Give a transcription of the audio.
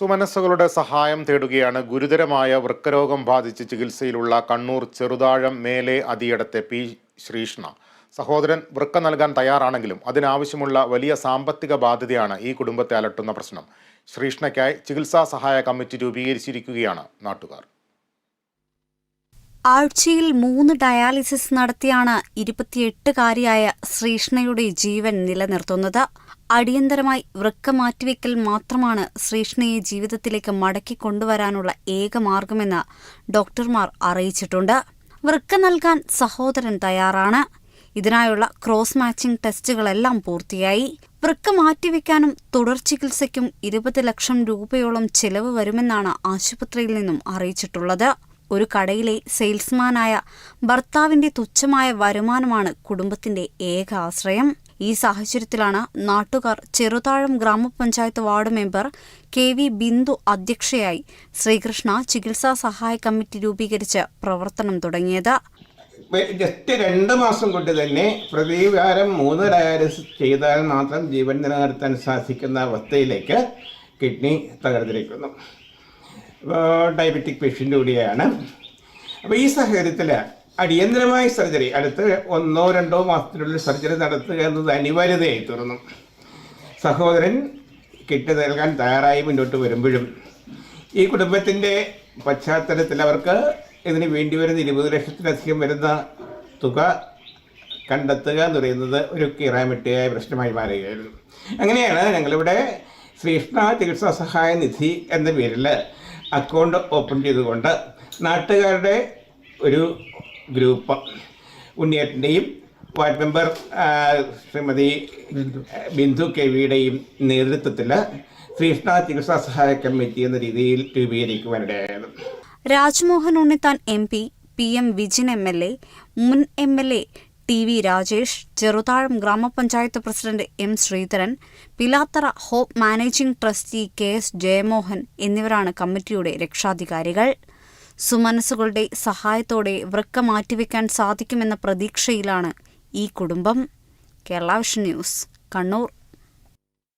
സുമനസ്സുകളുടെ സഹായം തേടുകയാണ് ഗുരുതരമായ വൃക്കരോഗം ബാധിച്ച് ചികിത്സയിലുള്ള കണ്ണൂർ ചെറുതാഴം മേലെ അതിയടത്തെ പി ശ്രീഷ്ണ സഹോദരൻ വൃക്ക നൽകാൻ തയ്യാറാണെങ്കിലും അതിനാവശ്യമുള്ള വലിയ സാമ്പത്തിക ബാധ്യതയാണ് ഈ കുടുംബത്തെ അലട്ടുന്ന പ്രശ്നം. ശ്രീഷ്ണയ്ക്കായി ചികിത്സാ സഹായ കമ്മിറ്റി രൂപീകരിച്ചിരിക്കുകയാണ് നാട്ടുകാർ. ആഴ്ചയിൽ മൂന്ന് ഡയാലിസിസ് നടത്തിയാണ് ഇരുപത്തിയെട്ടുകാരിയായ ശ്രീഷ്ണയുടെ ജീവൻ നിലനിർത്തുന്നത്. അടിയന്തരമായി വൃക്ക മാറ്റിവെക്കൽ മാത്രമാണ് ശ്രീഷ്ണയെ ജീവിതത്തിലേക്ക് മടക്കി കൊണ്ടുവരാനുള്ള ഏക മാർഗമെന്ന് ഡോക്ടർമാർ അറിയിച്ചിട്ടുണ്ട്. വൃക്ക നൽകാൻ സഹോദരൻ തയ്യാറാണ്. ഇതിനായുള്ള ക്രോസ് മാച്ചിംഗ് ടെസ്റ്റുകളെല്ലാം പൂർത്തിയായി. വൃക്ക മാറ്റിവെക്കാനും തുടർ ചികിത്സയ്ക്കും ഇരുപത് ലക്ഷം രൂപയോളം ചെലവ് വരുമെന്നാണ് ആശുപത്രിയിൽ നിന്നും അറിയിച്ചിട്ടുള്ളത്. ഒരു കടയിലെ സെയിൽസ്മാനായ ഭർത്താവിന്റെ തുച്ഛമായ വരുമാനമാണ് കുടുംബത്തിന്റെ ഏക ആശ്രയം. ഈ സാഹചര്യത്തിലാണ് നാട്ടുകാർ ചെറുതാഴം ഗ്രാമപഞ്ചായത്ത് ward member K V Bindu അധ്യക്ഷയായി ശ്രീകൃഷ്ണ ചികിത്സാ സഹായ കമ്മിറ്റി രൂപീകരിച്ച് പ്രവർത്തനം തുടങ്ങിയത്. ജസ്റ്റ് രണ്ട് മാസം കൊണ്ട് തന്നെ പ്രതിവാരം മൂന്ന് ഡയാലിസിസ് ചെയ്താൽ മാത്രം ജീവൻ നിലനിർത്താൻ സാധിക്കുന്ന അവസ്ഥയിലേക്ക് കിഡ്നി തകർന്നിരിക്കുന്നു. ഡയബറ്റിക് പേഷ്യന്റ് കൂടിയാണ്. അപ്പോൾ ഈ സാഹചര്യത്തിൽ അടിയന്തരമായ സർജറി. അടുത്ത് ഒന്നോ രണ്ടോ മാസത്തിനുള്ളിൽ സർജറി നടത്തുക എന്നത് അനിവാര്യതയായി തീർന്നു. സഹോദരൻ കിട്ട് നൽകാൻ തയ്യാറായി മുന്നോട്ട് വരുമ്പോഴും ഈ കുടുംബത്തിന്റെ പശ്ചാത്തലത്തിൽ അവർക്ക് ഇതിന് വേണ്ടി വരുന്ന ഇരുപത് ലക്ഷത്തിലധികം വരുന്ന തുക കണ്ടെത്തുക എന്ന് പറയുന്നത് ഒരു കിറാമിട്ടിയായ പ്രശ്നമായി മാറുകയായിരുന്നു. അങ്ങനെയാണ് ഞങ്ങളിവിടെ ശ്രീകൃഷ്ണ ചികിത്സാ സഹായ നിധി എന്ന പേരിൽ അക്കൗണ്ട് ഓപ്പൺ ചെയ്തുകൊണ്ട് നാട്ടുകാരുടെ ഒരു group ഉണ്ണിയേട്ടന്റെയും ward member Srimathi Bindu. K വിയുടെയും നേതൃത്വത്തിൽ ശ്രീകൃഷ്ണ ചികിത്സാ സഹായ കമ്മിറ്റി എന്ന രീതിയിൽ രൂപീകരിക്കുവാനിടയായത് Rajmohan Unnithan M P P M Vijin M L A മുൻ M L A T V Rajesh Cheruthazham ഗ്രാമപഞ്ചായത്ത് president M Sreedharan Pilathara hope managing trustee K S Jayamohan എന്നിവരാണ് കമ്മിറ്റിയുടെ രക്ഷാധികാരികൾ. സുമനസ്സുകളുടെ സഹായത്തോടെ വൃക്ക മാറ്റിവെക്കാൻ സാധിക്കുമെന്ന പ്രതീക്ഷയിലാണ് ഈ കുടുംബം. Kerala vision news Kannur.